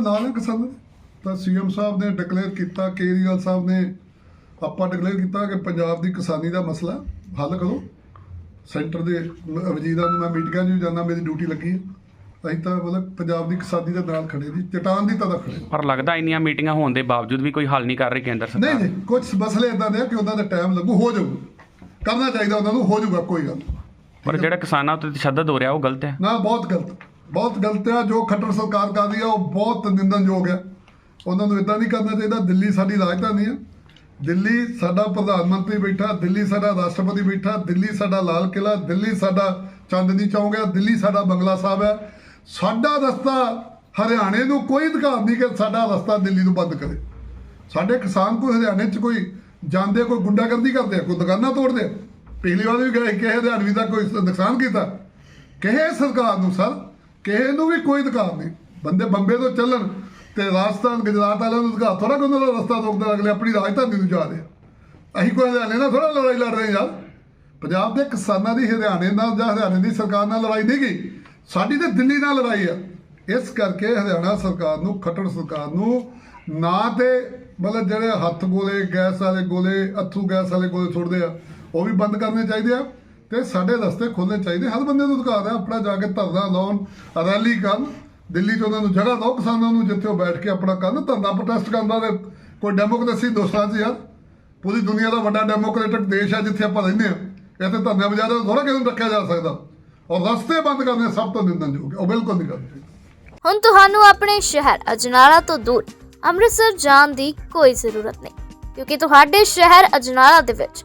ਨਾਲ ਹੈ ਕਿਸਾਨਾਂ ਦੇ ਤਾਂ ਸੀਐਮ ਸਾਹਿਬ ਨੇ ਡਿਕਲੇਅਰ ਕੀਤਾ ਕੇਜਰੀਵਾਲ ਸਾਹਿਬ ਨੇ ਆਪਾਂ ਡਿਕਲੇਅਰ ਕੀਤਾ ਕਿ ਪੰਜਾਬ ਦੀ ਕਿਸਾਨੀ ਦਾ ਮਸਲਾ ਹੱਲ ਕਰੋ। ਸੈਂਟਰ ਦੇ ਵਜ਼ੀਰਾਂ ਨੂੰ ਮੈਂ ਮੀਟਿੰਗਾਂ 'ਚ ਵੀ ਜਾਂਦਾ ਮੇਰੀ ਡਿਊਟੀ ਲੱਗੀ ਹੈ। ਅਸੀਂ ਤਾਂ ਮਤਲਬ ਪੰਜਾਬ ਦੀ ਕਿਸਾਨੀ ਦੇ ਨਾਲ ਖੜੇ ਜੀ ਚਟਾਨ ਦੀ ਤਰ੍ਹਾਂ ਖੜੇ। ਪਰ ਲੱਗਦਾ ਇੰਨੀਆਂ ਮੀਟਿੰਗਾਂ ਹੋਣ ਦੇ ਬਾਵਜੂਦ ਵੀ ਕੋਈ ਹੱਲ ਨਹੀਂ ਕਰ ਰਹੀ ਕੇਂਦਰ ਨਹੀਂ ਸਰਕਾਰ। ਨਹੀਂ ਕੁਝ ਮਸਲੇ ਇਦਾਂ ਦੇ ਆ ਕਿ ਉਹਨਾਂ ਦਾ ਟਾਈਮ ਲੱਗੂ ਹੋ ਜਾਊਗਾ ਕਰਨਾ ਚਾਹੀਦਾ ਉਹਨਾਂ ਨੂੰ ਹੋ ਜਾਊਗਾ ਕੋਈ ਗੱਲ ਨਹੀਂ। ਪਰ ਜਿਹੜਾ ਕਿਸਾਨਾਂ ਉੱਤੇ ਤਸ਼ੱਦਦ ਹੋ ਰਿਹਾ ਉਹ ਗਲਤ ਹੈ। ਨਾ ਬਹੁਤ ਗਲਤ। ਬਹੁਤ ਗਲਤ ਆ, ਜੋ ਖੱਟਰ ਸਰਕਾਰ ਕਰ ਰਹੀ ਹੈ ਉਹ ਬਹੁਤ ਨਿੰਦਨਯੋਗ ਹੈ ਉਹਨਾਂ ਨੂੰ ਇਦਾਂ ਨਹੀਂ ਕਰਨਾ ਚਾਹੀਦਾ, ਦਿੱਲੀ ਸਾਡੀ ਰਾਜਧਾਨੀ ਆ। ਦਿੱਲੀ ਸਾਡਾ ਪ੍ਰਧਾਨ ਮੰਤਰੀ ਬੈਠਾ, ਦਿੱਲੀ ਸਾਡਾ ਰਾਸ਼ਟਰਪਤੀ ਬੈਠਾ, ਦਿੱਲੀ ਸਾਡਾ ਲਾਲ ਕਿਲਾ ਦਿੱਲੀ ਸਾਡਾ ਚਾਂਦਨੀ ਚੌਂਕ ਹੈ ਦਿੱਲੀ ਸਾਡਾ ਬੰਗਲਾ ਸਾਹਿਬ ਹੈ ਸਾਡਾ ਰਸਤਾ ਹਰਿਆਣੇ ਨੂੰ ਕੋਈ ਅਧਿਕਾਰ ਨਹੀਂ ਕਿ ਸਾਡਾ ਰਸਤਾ ਦਿੱਲੀ ਨੂੰ ਬੰਦ ਕਰੇ। ਸਾਡੇ ਕਿਸਾਨ ਕੋਈ ਹਰਿਆਣੇ 'ਚ ਕੋਈ ਜਾਂਦੇ ਕੋਈ ਗੁੰਡਾਗਰਦੀ ਕਰਦੇ ਕੋਈ ਦੁਕਾਨਾਂ ਤੋੜਦੇ ਆ। ਪਿਛਲੀ ਵਾਰ ਵੀ ਗਏ ਕਿਸੇ ਹਰਿਆਣਵੀ ਦਾ ਕੋਈ ਨੁਕਸਾਨ ਕੀਤਾ। ਕਿਸੇ ਸਰਕਾਰ ਨੂੰ, ਸਰ ਕਿਸੇ ਨੂੰ ਵੀ ਕੋਈ ਅਧਿਕਾਰ ਨਹੀਂ। ਬੰਦੇ ਬੰਬੇ ਤੋਂ ਚੱਲਣ ਤੇ ਰਾਜਸਥਾਨ, ਗੁਜਰਾਤ ਵਾਲਿਆਂ ਨੂੰ ਅਧਿਕਾਰ ਥੋੜਾ ਕਿ ਉਹਨਾਂ ਦਾ ਰਸਤਾ ਰੋਕਦਾ, ਅਗਲੇ ਆਪਣੀ ਰਾਜਧਾਨੀ ਨੂੰ ਜਾ ਰਹੇ ਆ। ਅਸੀਂ ਕੋਈ ਹਰਿਆਣੇ ਨਾਲ ਥੋੜਾ ਲੜਾਈ ਲੜ ਰਹੇ ਯਾਰ। ਪੰਜਾਬ ਦੇ ਕਿਸਾਨਾਂ ਦੀ, ਹਰਿਆਣੇ ਨਾਲ ਜਾਂ ਹਰਿਆਣੇ ਦੀ ਸਰਕਾਰ ਨਾਲ ਲੜਾਈ ਨਹੀਂ ਗਈ। ਸਾਡੀ ਤੇ ਦਿੱਲੀ ਨਾਲ ਲੜਾਈ ਆ। ਇਸ ਕਰਕੇ ਹਰਿਆਣਾ ਸਰਕਾਰ ਨੂੰ, ਖੱਟੜ ਸਰਕਾਰ ਨੂੰ ਨਾ ਤੇ ਮਤਲਬ ਜਿਹੜੇ ਹੱਥ ਗੋਲੇ, ਗੈਸ ਵਾਲੇ ਗੋਲੇ, ਅਥਰੂ ਗੈਸ ਵਾਲੇ ਗੋਲੇ ਛੋੜਦੇ ਆ, ਉਹ ਵੀ ਬੰਦ ਕਰਨੇ ਚਾਹੀਦੇ ਆ। ਤੇ ਸਾਡੇ ਰਸਤੇ ਖੋਲ੍ਹਣੇ ਚਾਹੀਦੇ। ਹਰ ਬੰਦੇ ਨੂੰ ਅਧਿਕਾਰ ਹੈ ਆਪਣਾ ਜਾ ਕੇ ਧਰਨਾ ਲਾਉਣ, ਰੈਲੀ ਕਰਨ, ਦਿੱਲੀ 'ਚ ਉਹਨਾਂ ਨੂੰ ਜਗ੍ਹਾ ਦਿਓ, ਕਿਸਾਨਾਂ ਨੂੰ ਜਿੱਥੇ ਉਹ ਬੈਠ ਕੇ ਆਪਣਾ ਕਰਨ, ਧਰਨਾ ਪ੍ਰੋਟੈਸਟ ਕਰਨ ਦਾ ਕੋਈ ਡੈਮੋਕ੍ਰੇਸੀ ਦੋਸਤਾਂ 'ਚ ਯਾਰ ਪੂਰੀ ਦੁਨੀਆ ਦਾ ਵੱਡਾ ਡੈਮੋਕ੍ਰੈਟਿਕ ਦੇਸ਼ ਹੈ ਜਿੱਥੇ ਆਪਾਂ ਰਹਿੰਦੇ ਹਾਂ। ਇੱਥੇ ਧਰਨੇ ਵਜਾਰੇ ਥੋੜਾ ਕਿਸੇ ਨੂੰ ਰੱਖਿਆ ਜਾ ਸਕਦਾ। ਔਰ ਰਸਤੇ ਬੰਦ ਕਰਨੇ ਸਭ ਤੋਂ ਨਿੰਦਨਯੋਗ ਹੈ। ਉਹ ਬਿਲਕੁਲ ਨਹੀਂ ਕਰਦੇ ਹੁਣ ਤੁਹਾਨੂੰ ਆਪਣੇ ਸ਼ਹਿਰ ਅਜਨਾਲਾ ਤੋਂ ਦੂਰ ਅੰਮ੍ਰਿਤਸਰ ਜਾਣ ਦੀ ਕੋਈ ਜ਼ਰੂਰਤ ਨਹੀਂ, ਕਿਉਂਕਿ ਤੁਹਾਡੇ ਸ਼ਹਿਰ ਅਜਨਾਲਾ ਦੇ ਵਿੱਚ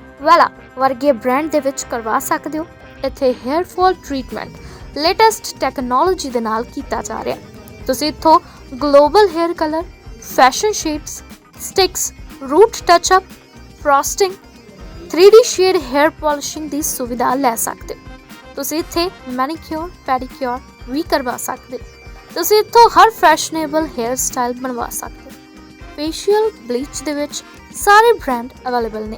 Wella ਵਰਗੇ ਬ੍ਰਾਂਡ ਦੇ ਵਿੱਚ ਕਰਵਾ ਸਕਦੇ ਹੋ। ਇੱਥੇ hair fall treatment latest technology ਦੇ ਨਾਲ ਕੀਤਾ ਜਾ ਰਿਹਾ। ਤੁਸੀਂ ਇੱਥੋਂ global hair colour fashion shades sticks root touch up frosting 3D shade hair polishing ਦੀ ਸੁਵਿਧਾ ਲੈ ਸਕਦੇ ਹੋ। ਤੁਸੀਂ ਇੱਥੇ ਮੈਨੀਕਿਉਰ ਪੈਡੀਕਿਉਰ ਵੀ ਕਰਵਾ ਸਕਦੇ ਹੋ। ਤੁਸੀਂ ਇੱਥੋਂ ਹਰ ਫੈਸ਼ਨੇਬਲ ਹੇਅਰ ਸਟਾਈਲ ਬਣਵਾ ਸਕਦੇ ਹੋ। ਫੇਸ਼ੀਅਲ ਬਲੀਚ ਦੇ ਵਿੱਚ ਸਾਰੇ ਬ੍ਰਾਂਡ ਅਵੇਲੇਬਲ ਨੇ।